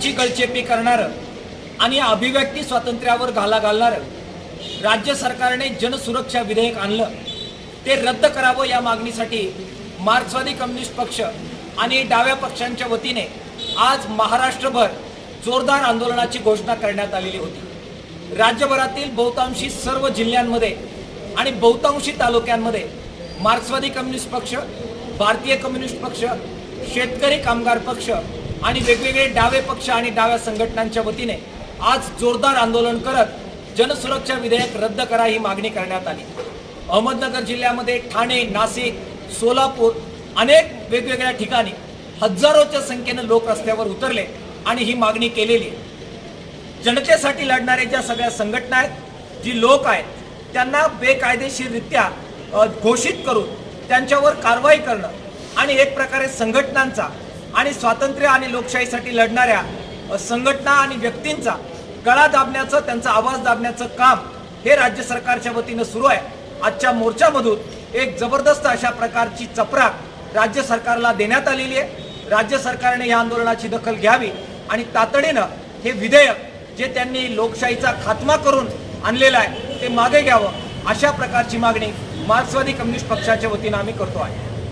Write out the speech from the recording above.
अशी गळचेपी करणारं आणि अभिव्यक्ती स्वातंत्र्यावर घाला घालणारं राज्य सरकारने जनसुरक्षा विधेयक आणलं. ते रद्द करावं या मागणीसाठी मार्क्सवादी कम्युनिस्ट पक्ष आणि डाव्या पक्षांच्या वतीने आज महाराष्ट्रभर जोरदार आंदोलनाची घोषणा करण्यात आलेली होती. राज्यभरातील बहुतांशी सर्व जिल्ह्यांमध्ये आणि बहुतांशी तालुक्यांमध्ये मार्क्सवादी कम्युनिस्ट पक्ष भारतीय कम्युनिस्ट पक्ष शेतकरी कामगार पक्ष आणि वेगवेगळे डावे पक्ष आणि डाव्या संघटनांच्या वतीने आज जोरदार आंदोलन करत जनसुरक्षा विधेयक रद्द करा ही मागणी करण्यात आली. अहमदनगर जिल्ह्यामध्ये ठाणे नाशिक सोलापूर अनेक वेगवेगळ्या ठिकाणी हजारोच्या संख्येनं लोक रस्त्यावर उतरले आणि ही मागणी केलेली जनतेसाठी लढणारे ज्या सगळ्या संघटना आहेत जी लोक आहेत त्यांना बेकायदेशीररित्या घोषित करून त्यांच्यावर कारवाई करणं आणि एक प्रकारे संघटनांचा आणि स्वातंत्र्य आणि लोकशाहीसाठी लढणाऱ्या संघटना आणि व्यक्तींचा गळा दाबण्याचं त्यांचा आवाज दाबण्याचं काम हे राज्य सरकारच्या वतीनं सुरू आहे. आजच्या मोर्चामधून एक जबरदस्त अशा प्रकारची चपराक राज्य सरकारला देण्यात आलेली आहे. राज्य सरकारने या आंदोलनाची दखल घ्यावी आणि तातडीनं हे विधेयक जे त्यांनी लोकशाहीचा खात्मा करून आणलेलं आहे ते मागे घ्यावं अशा प्रकारची मागणी मार्क्सवादी कम्युनिस्ट पक्षाच्या वतीनं आम्ही करतो आहे.